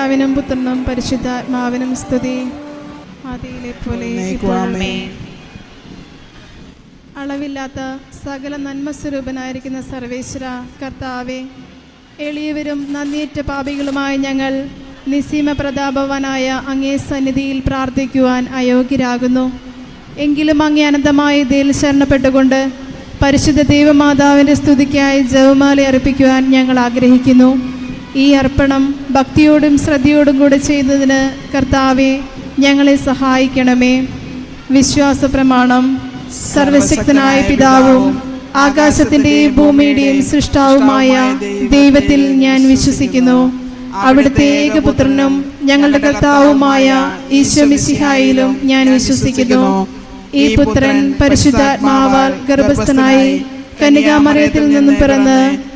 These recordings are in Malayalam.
പിതാവിനും പുത്രനും പരിശുദ്ധാത്മാവിനും സ്തുതി. ആദിയിലെ പോലെ അളവില്ലാത്ത സകല നന്മ സ്വരൂപനായിരിക്കുന്ന സർവേശ്വര കർത്താവെ എളിയവരും നന്ദിയേറ്റ പാപികളുമായ ഞങ്ങൾ നിസീമ പ്രതാപവാനായ അങ്ങേ സന്നിധിയിൽ പ്രാർത്ഥിക്കുവാൻ അയോഗ്യരാകുന്നു. എങ്കിലും അങ്ങേ അനന്തമായ ഇതിൽ ശരണപ്പെട്ടുകൊണ്ട് പരിശുദ്ധ ദൈവമാതാവിന്റെ സ്തുതിക്കായി ജവമാല അർപ്പിക്കുവാൻ ഞങ്ങൾ ആഗ്രഹിക്കുന്നു. ഈ അർപ്പണം ഭക്തിയോടും ശ്രദ്ധയോടും കൂടെ ചെയ്യുന്നതിന് കർത്താവെ ഞങ്ങളെ സഹായിക്കണമേ. വിശ്വാസ പ്രമാണം സർവശക്തനായ പിതാവും ആകാശത്തിന്റെയും ഭൂമിയുടെയും സൃഷ്ടാവുമായ ദൈവത്തിൽ ഞാൻ വിശ്വസിക്കുന്നു. അവിടുത്തെ ഏകപുത്രനും ഞങ്ങളുടെ കർത്താവുമായ ഈശോ മിശിഹായിലും ഞാൻ വിശ്വസിക്കുന്നു. ഈ പുത്രൻ പരിശുദ്ധാത്മാവാൽ ഗർഭസ്ഥനായി കന്യകാമറിയത്തിൽ നിന്നും പിറന്ന്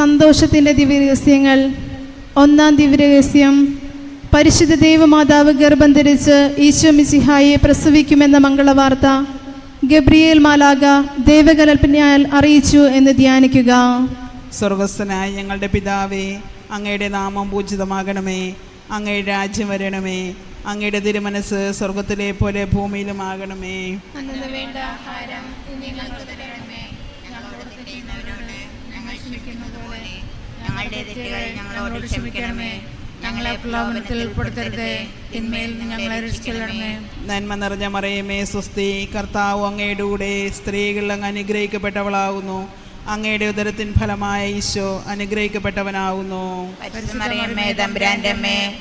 സന്തോഷത്തിന്റെ ദിവ്യരഹസ്യങ്ങൾ. ഒന്നാം ദിവ്യരഹസ്യം പരിശുദ്ധ ദൈവമാതാവ് ഗർഭം ധരിച്ച് ഈശോ മിസിഹായെ പ്രസവിക്കുമെന്ന മംഗളവാർത്ത. ഗബ്രിയേൽ മാലാഗ ദൈവകൽപ്പനയാൽ അറിയിച്ചു എന്ന് ധ്യാനിക്കുക. സ്വർഗസ്ഥനായ ഞങ്ങളുടെ പിതാവേ അങ്ങയുടെ നാമം പൂജിതമാകണമേ അങ്ങയുടെ രാജ്യം വരണമേ അങ്ങയുടെ തിരുമനസ് സ്വർഗത്തിലെ പോലെ ഭൂമിയിലുമാകണമേ. വേണ്ട ആഹാരം ഞങ്ങളുടെ തെറ്റുകൾ ഞങ്ങളോട് ക്ഷമിക്കണമേ. ഞങ്ങളെ പ്രലോഭനത്തിൽ ഉൾപ്പെടുത്തരുതേ. തിന്മയിൽ നിന്ന് ഞങ്ങളെ രക്ഷിക്കണമേ. നന്മ നിറഞ്ഞ മറിയമേ സുസ്തി കർത്താവ് അങ്ങയുടെ കൂടെ സ്ത്രീകൾ അങ്ങ് അനുഗ്രഹിക്കപ്പെട്ടവളാകുന്നു അങ്ങയുടെ ഉദരത്തിൻ ഫലമായ ഈശോ അനുഗ്രഹിക്കപ്പെട്ടവനാകുന്നു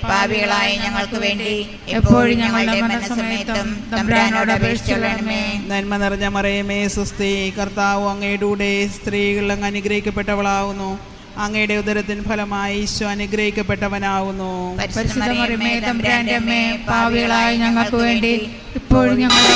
പാപികളായ ഞങ്ങൾക്ക് വേണ്ടി എപ്പോഴും ഞങ്ങളുടെ മനസ്സമയത്തും തമ്പുരാനോട് അപേക്ഷിച്ചോളണമേ നന്മ നിറഞ്ഞ മറിയമേ സുസ്തി കർത്താവ് അങ്ങയുടെ കൂടെ സ്ത്രീകൾ അങ്ങ് അനുഗ്രഹിക്കപ്പെട്ടവളാകുന്നു അങ്ങയുടെ ഉദരത്തിൻ ഫലമായി ഈശോ അനുഗ്രഹിക്കപ്പെട്ടവനാകുന്നു പാവികളായി ഞങ്ങൾക്ക് വേണ്ടി ഇപ്പോഴും ഞങ്ങളുടെ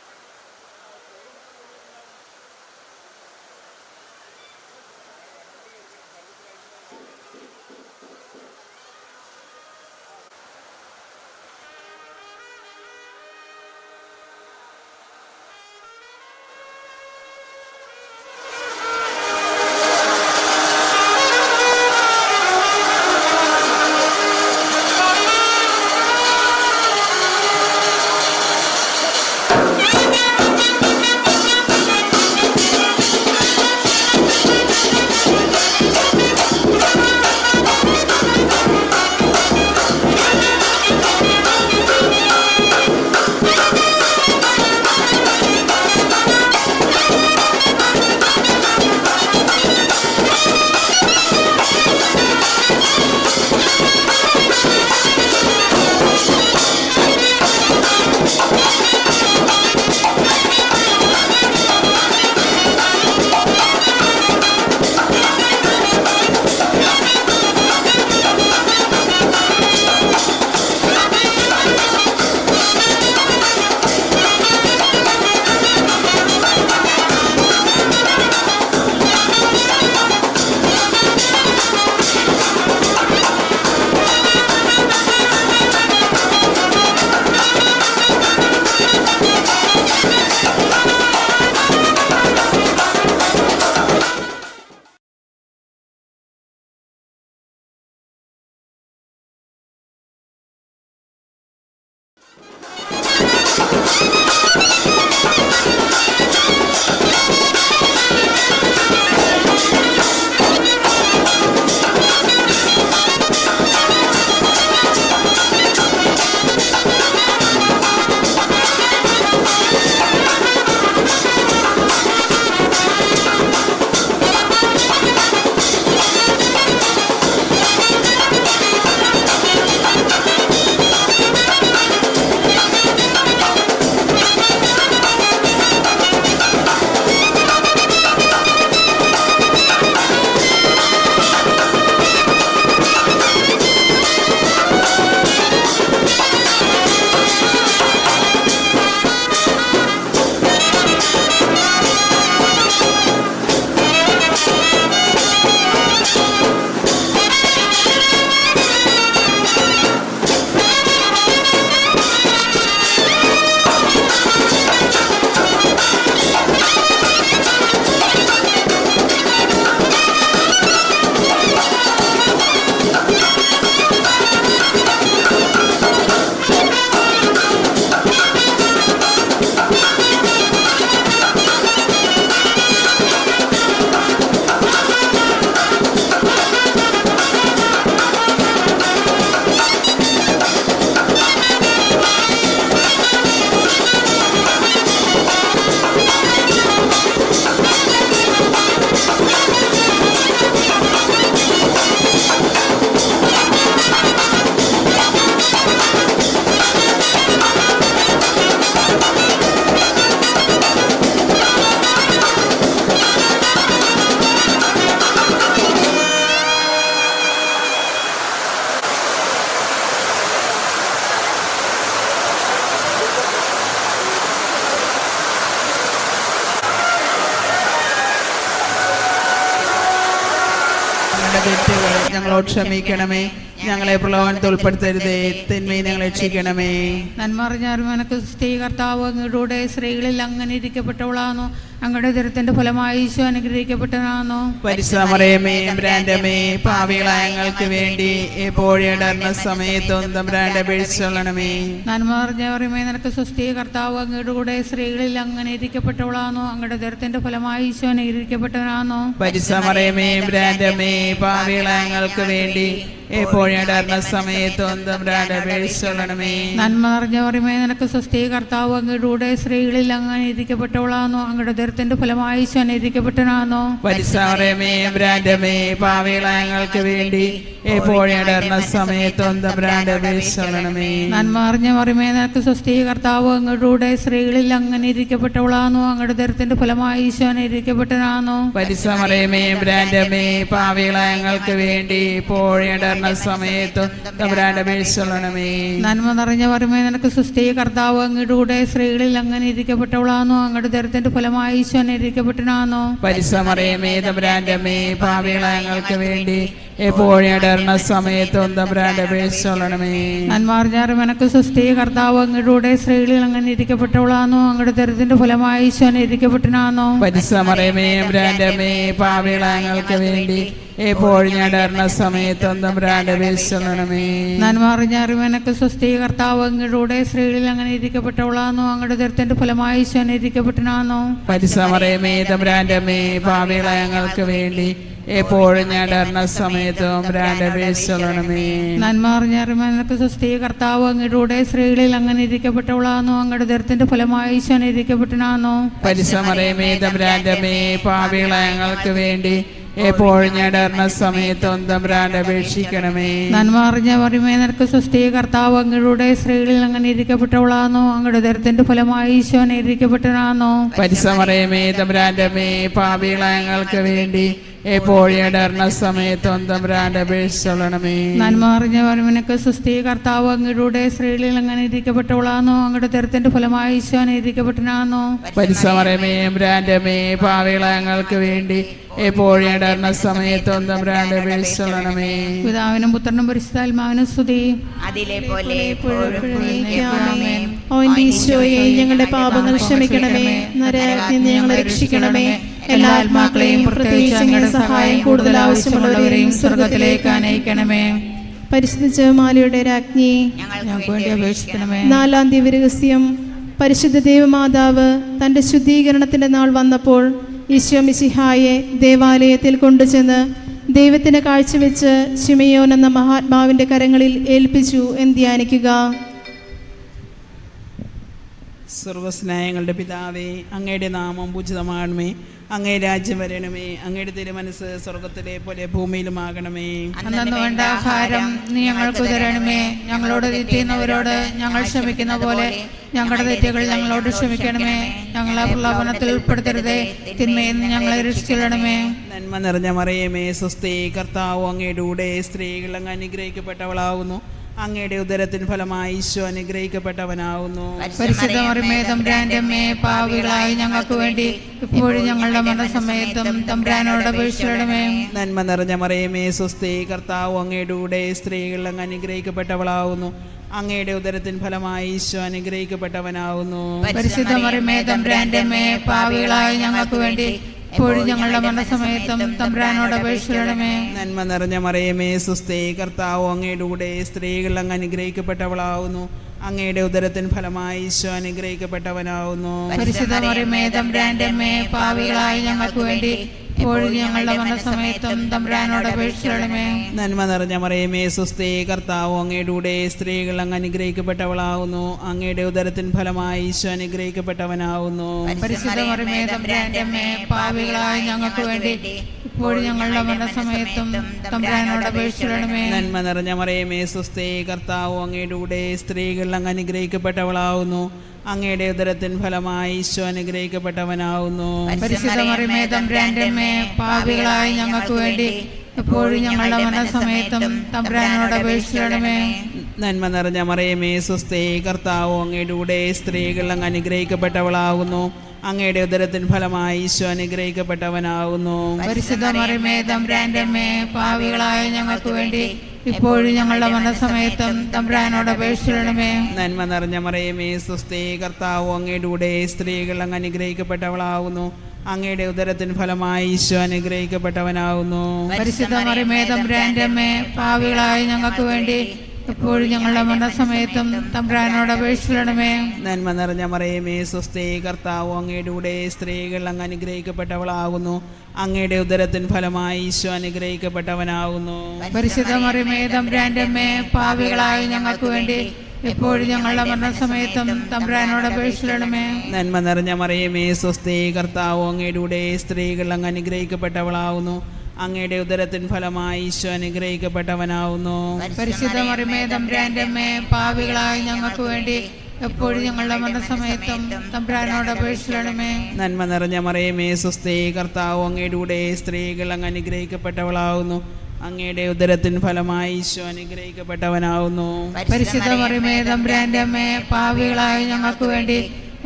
ഞങ്ങളുടെ തെറ്റുകൾ ഞങ്ങളോട് ക്ഷമിക്കണമേ. ഞങ്ങളെ പ്രലോഭനത്തിൽ ഉൾപ്പെടുത്തരുതേ. തിന്മയെ ഞങ്ങളെ രക്ഷിക്കണമേ. നന്മറിഞ്ഞാലും എനക്ക് സ്ത്രീ കർത്താവ് അങ്ങയുടെ സ്ത്രീകളിൽ അങ്ങനെ ഇരിക്കപ്പെട്ടവളാണോ? അങ്ങയുടെ ദുരത്തിന്റെ ഫലമായി ഈശോ അനുഗ്രഹിക്കപ്പെട്ടതാണോ പരിശ്രമറയമേ ബ്രാൻഡമേ പാവികളായ ഞങ്ങൾക്ക് വേണ്ടി എപ്പോഴിടർന്ന സമയത്തും തമ്പ്രാന്റെ പേഴ്ചൊള്ളണമേ നന്മ അറിഞ്ഞവരുമേ നിനക്ക് സ്വസ്തി കർത്താവ് അങ്ങയുടെ കൂടെ സ്ത്രീകളിൽ അങ്ങനെ ഇരിക്കപ്പെട്ടവളാണോ? അങ്ങയുടെ ദുരത്തിന്റെ ഫലമായി ഈശോ അനുഗ്രഹിക്കപ്പെട്ടവനാണോ? പരിശ്രമറയമേ ബ്രാൻഡമേ പാവികളായ ഞങ്ങൾക്ക് വേണ്ടി എപ്പോഴിടർന്ന സമയത്തും തമ്പ്രാന്റെ പേഴ്ചൊള്ളണമേ നന്മ അറിഞ്ഞവരുമേ നിനക്ക് സ്വസ്തി കർത്താവ് അങ്ങയുടെ കൂടെ സ്ത്രീകളിൽ അങ്ങനെ ഇരിക്കപ്പെട്ടവളാണോ? അങ്ങയുടെ ഉദരത്തിന്റെ ഫലമായി ഈശോ അനുഗ്രഹിക്കപ്പെട്ടവനാകുന്നു. പരിസരമേ ബ്രാൻഡമേ ഞങ്ങൾക്ക് വേണ്ടി എപ്പോഴും ഇടർന്ന സമയത്തും പേശണമേ നന്മ അറിഞ്ഞ മറിമേ നിനക്ക് സ്വസ്തി കർത്താവ് അങ്ങയുടെ സ്ത്രീകളിൽ അങ്ങനെ ഇരിക്കപ്പെട്ടവളാണോ അങ്ങയുടെ ഉദരത്തിന്റെ ഫലമായി പരിസമറയമേ ബ്രാൻഡമേ പാവികളായ ഞങ്ങൾക്ക് വേണ്ടി എപ്പോഴും ഇടർന്ന സമയത്തും നന്മ നിറഞ്ഞ മറിമേ നിനക്ക് സ്വസ്തി കർത്താവ് അങ്ങയുടെ സ്ത്രീകളിൽ അങ്ങനെ ഇരിക്കപ്പെട്ടവളാണോ അങ്ങയുടെ ഉദരത്തിന്റെ ഫലമായി ഈശോ പരിശ്രമറിയമേ തമ്പുരാന്റെ അമ്മേ പാവികളായ ഞങ്ങൾക്ക് വേണ്ടി എപ്പോഴും ഇടർന്ന സമയത്തും തമ്പ്രാന്റെ പേശണമേ നന്മാർജാറ് മെനക്ക് സ്വസ്തി കർത്താവ് അങ്ങയുടെ സ്ത്രീകളിൽ അങ്ങനെ ഇരിക്കപ്പെട്ടവളാകുന്നു അങ്ങയുടെ ദരിദ്രത്തിന്റെ ഫലമായി ഈശോ ഇരിക്കപ്പെട്ടനാകുന്നു പരിസമറയമേ ബ്രാൻഡമേ പാവികളായ ഞങ്ങൾക്ക് വേണ്ടി സമയത്തും തമ്പ്രാന്റെ മെനക്ക് കർത്താവ് അങ്ങയുടെ സ്ത്രീകളിൽ അങ്ങനെ അങ്ങയുടെ ദരിദ്രത്തിന്റെ ഫലമായി പരിസമറയമേ വേണ്ടി എപ്പോഴും ഇടർന്ന സമയത്തും തമ്പ്രാന്റെ പേശണമേ നന്മാർജാറ് മെനക്ക് സ്വസ്തി കർത്താവ് അങ്ങയുടെ സ്ത്രീകളിൽ അങ്ങനെ ഇരിക്കപ്പെട്ടവളാകുന്നു അങ്ങയുടെ ദർത്തിന്റെ ഫലമായി ഈശോ ഇരിക്കപ്പെട്ടനാകുന്നു പരിസമറയമേ തമ്പ്രാന്റമേ പാവികളായ ഞങ്ങൾക്ക് വേണ്ടി എപ്പോഴും ഇടർന്ന സമയത്തും തമ്പ്രാന്റപേക്ഷിക്കണമേ നന്മാറിഞ്ഞ പറയുമേ നിനക്ക് സ്വസ്തി കർത്താവ് അങ്ങയുടെ സ്ത്രീകളിൽ അങ്ങനെ ഇരിക്കപ്പെട്ടവളാകുന്നു അങ്ങയുടെ ദരത്തിന്റെ ഫലമായി ഈശോ ഇരിക്കപ്പെട്ടവനാകുന്നു പരിസമറയമേ തമ്പ്രാന്റെ മേ ഞങ്ങൾക്ക് വേണ്ടി എപ്പോഴും ഇടർന്ന സമയത്തും തമ്പ്രാന്റെ അപേക്ഷിച്ചൊള്ളണമേ നന്മ അറിഞ്ഞ മറിമിനക്ക് കർത്താവ് അങ്ങയുടെ സ്ത്രീകളിൽ അങ്ങനെ ഇരിക്കപ്പെട്ടവളാന്നോ അങ്ങയുടെ തെരത്തിന്റെ ഫലമായി ഈശോ ഇരിക്കപ്പെട്ടവനാകുന്നു പരിസമറയമേ തമ്പ്രാന്റെ പാവിളങ്ങൾക്ക് ഞങ്ങൾക്ക് വേണ്ടി എപ്പോഴും ഇടർന്ന സമയത്തും തമ്പ്രാന്റെ പിതാവിനും പുത്രനും പരിശുദ്ധാത്മാവിനും സ്തുതി. അതിലെ പോലെ. ഈശോയെ ഞങ്ങളുടെ പാപങ്ങൾ ക്ഷമിക്കണമേ. നരകത്തിൽ ഞങ്ങളെ രക്ഷിക്കണമേ. എല്ലാ ആത്മാക്കളെയും പ്രത്യേകിച്ച് അങ്ങയുടെ സഹായം കൂടുതൽ ആവശ്യമുള്ളവരെയും സ്വർഗത്തിലേക്ക് അനയിക്കണമേ പരിശുദ്ധ മാലയുടെ രാജ്ഞി ഞങ്ങൾക്ക് വേണ്ടി അപേക്ഷിക്കണമേ. നാലാം ദിവരഹസ്യം പരിശുദ്ധ ദേവമാതാവ് തന്റെ ശുദ്ധീകരണത്തിന്റെ നാൾ വന്നപ്പോൾ ഈശോ മിശിഹായെ ദേവാലയത്തിൽ കൊണ്ടുചെന്ന് ദൈവത്തിന് കാഴ്ചവെച്ച് ശിമയോൻ എന്ന മഹാത്മാവിന്റെ കരങ്ങളിൽ ഏൽപ്പിച്ചു എന്ന് ധ്യാനിക്കുക. സർവസ്നേഹങ്ങളുടെ പിതാവേ അങ്ങയുടെ നാമം പൂജിതമാണമേ അങ്ങേ രാജ്യം വരണമേ. അങ്ങയുടെ തിരുമനസ് സ്വർഗത്തിലെ പോലെ ഭൂമിയിലുമാകണമേ. അന്നു വേണ്ട ആഹാരം നീ ഞങ്ങൾക്ക് തരണമേ. ഞങ്ങളോട് തെറ്റിയുന്നവരോട് ഞങ്ങൾ ക്ഷമിക്കുന്ന പോലെ ഞങ്ങളുടെ തെറ്റുകൾ ഞങ്ങളോട് ക്ഷമിക്കണമേ. ഞങ്ങളെ പ്രലോഭനത്തിൽ ഉൾപ്പെടുത്തരുതേ. തിന്മയിൽ നിന്ന് ഞങ്ങളെ രക്ഷിച്ചിടണമേ. നന്മ നിറഞ്ഞ മറിയമേ സ്വസ്തി കർത്താവ് അങ്ങയുടെ കൂടെ സ്ത്രീകൾ അങ്ങ് അനുഗ്രഹിക്കപ്പെട്ടവളാകുന്നു അങ്ങയുടെ ഉദരത്തിൻ ഫലമായി ഈശോ പാവികളായി ഞങ്ങൾക്ക് വേണ്ടി ഇപ്പോഴും ഞങ്ങളുടെ മരണസമയത്തും തമ്പുരാനോട് നന്മ നിറഞ്ഞ മറിയമേ സ്വസ്തി കർത്താവ് അങ്ങയുടെ കൂടെ സ്ത്രീകൾ അങ്ങ് അനുഗ്രഹിക്കപ്പെട്ടവളാകുന്നു അങ്ങയുടെ ഉദരത്തിൻ ഫലമായി ഈശോ അനുഗ്രഹിക്കപ്പെട്ടവനാകുന്നു പരിശുദ്ധ മറിമേ തമ്പുരാന്റെ അമ്മേ പാവികളായി ഞങ്ങൾക്ക് വേണ്ടി ഇപ്പോഴും ഞങ്ങളുടെ മരണസമയത്തും തമ്പുരാനോട് അപേക്ഷിക്കണമേ. നന്മ നിറഞ്ഞ മറിയമേ സുസ്ഥേ കർത്താവ് അങ്ങയുടെ കൂടെ സ്ത്രീകൾ അങ്ങ് അനുഗ്രഹിക്കപ്പെട്ടവളാവുന്നു. അങ്ങയുടെ ഉദരത്തിൻ ഫലമായി ഈശോ അനുഗ്രഹിക്കപ്പെട്ടവനാവുന്നു. പരിശുദ്ധ മറിയമേ തമ്പുരാന്റെ അമ്മേ പാവികളായി ഞങ്ങൾക്ക് വേണ്ടി ഇപ്പോഴും ഞങ്ങളുടെ മരണസമയത്തും തമ്പുരാനോട് നന്മ നിറഞ്ഞ മറിയമേ സുസ്ഥി കർത്താവ് അങ്ങയുടെ സ്ത്രീകൾ അങ്ങ് അനുഗ്രഹിക്കപ്പെട്ടവളാവുന്നു. അങ്ങയുടെ ഉദരത്തിൻ ഫലമായി ഈശോ അനുഗ്രഹിക്കപ്പെട്ടവനാവുന്നു. തമ്പുരാന്റെ അമ്മേ പാവികളായി ഞങ്ങൾക്ക് വേണ്ടി ഇപ്പോഴും ഞങ്ങളുടെ മരണസമയത്തും തമ്പുരാനോട് അപേക്ഷിച്ചിടണമേ നന്മ നിറഞ്ഞ മറിയമേ സുസ്ഥി കർത്താവ് അങ്ങയുടെ സ്ത്രീകൾ അങ്ങ് അനുഗ്രഹിക്കപ്പെട്ടവളാകുന്നു അങ്ങയുടെ ഉദരത്തിൻ ഫലമായി ഈശോ അമ്മേ പാവികളായി ഞങ്ങൾക്ക് വേണ്ടി എപ്പോഴും ഞങ്ങളുടെ മരണസമയത്തും തമ്പ്രാനോട് നന്മ നിറഞ്ഞ മറിയമേ സ്വസ്ഥേ കർത്താവോ അങ്ങയുടെ കൂടെ സ്ത്രീകൾ അങ്ങ് അനുഗ്രഹിക്കപ്പെട്ടവളാകുന്നു അങ്ങയുടെ ഉദരത്തിൻ ഫലമായി ഈശോ അനുഗ്രഹിക്കപ്പെട്ടവനാകുന്നു പരിശുദ്ധ മറിമേ തമ്പ്രാന്റെ പാവികളായ ഞങ്ങൾക്ക് വേണ്ടി ഇപ്പോഴും ഞങ്ങളുടെ മരണസമയത്തും തമ്പുരാനോട് അപേക്ഷിച്ചിടണമേ നന്മ നിറഞ്ഞ മറിയമേ സുസ്ഥി കർത്താവ് അങ്ങയുടെ കൂടെ സ്ത്രീകൾ അങ്ങ് അനുഗ്രഹിക്കപ്പെട്ടവളാകുന്നു അങ്ങയുടെ ഉദരത്തിന് ഫലമായി ഈശോ അനുഗ്രഹിക്കപ്പെട്ടവനാകുന്നു പരിശുദ്ധ മറിമേ തമ്പുരാന്റെ അമ്മേ പാവികളായ ഞങ്ങൾക്ക് വേണ്ടി എപ്പോഴും ഞങ്ങളുടെ മരണസമയത്തും തമ്പ്രാനോട് അപേക്ഷിച്ചിടണമേ. നന്മ നിറഞ്ഞ മറിയമേ സ്വസ്ഥേ കർത്താവ് അങ്ങയുടെ കൂടെ സ്ത്രീകൾ അങ്ങ് അനുഗ്രഹിക്കപ്പെട്ടവളാകുന്നു. അങ്ങയുടെ ഉദരത്തിൻ ഫലമായി ഈശോ അനുഗ്രഹിക്കപ്പെട്ടവനാകുന്നു. പരിശുദ്ധ മറിയമേ തമ്പ്രാന്റെ അമ്മേ പാവികളായ ഞങ്ങൾക്ക് വേണ്ടി എപ്പോഴും ഞങ്ങളുടെ മരണസമയത്തും തമ്പ്രാനോട് അപേക്ഷിക്കണമേ നന്മ നിറഞ്ഞ മറിയമേ സ്വസ്ഥേ കർത്താവ് അങ്ങയുടെ കൂടെ സ്ത്രീകൾ അങ്ങ് അനുഗ്രഹിക്കപ്പെട്ടവളാവുന്നു അങ്ങയുടെ ഉദരത്തിൻ ഫലമായി ഈശോ അനുഗ്രഹിക്കപ്പെട്ടവനാവുന്നു. പരിശുദ്ധ മറിമേ തമ്പുരാന്റെ പാവികളായ ഞങ്ങൾക്ക് വേണ്ടി എപ്പോഴും ഞങ്ങളുടെ മരണസമയത്തും തമ്പുരാനോട് അപേക്ഷിക്കണമേ. നന്മ നിറഞ്ഞ മറിയമേ സ്വസ്തി കർത്താവ് അങ്ങയുടെ കൂടെ സ്ത്രീകൾ അങ്ങ് അനുഗ്രഹിക്കപ്പെട്ടവളാവുന്നു. അങ്ങയുടെ ഉദരത്തിൻ ഫലമായി ഈശോ അനുഗ്രഹിക്കപ്പെട്ടവനാവുന്നു. പരിശുദ്ധ മറിമേ തമ്പുരാന്റെ അമ്മേ പാവികളായ ഞങ്ങൾക്ക് വേണ്ടി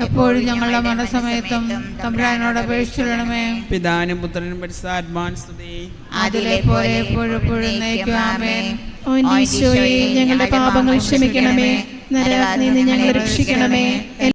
എപ്പോഴും ഞങ്ങളുടെ മരണസമയത്തും തമ്പുരാനോട് അപേക്ഷിച്ചുള്ളണമേ പിതാനും പുത്രനും പരിശുദ്ധാത്മാൻ സ്തുതി. അതിലെ പോലെ എപ്പോഴും എന്റെ ഞങ്ങളുടെ പാപങ്ങൾ ക്ഷമിക്കണമേ. നരകത്തിൽ നിന്ന് ഞങ്ങളെ രക്ഷിക്കണമേ.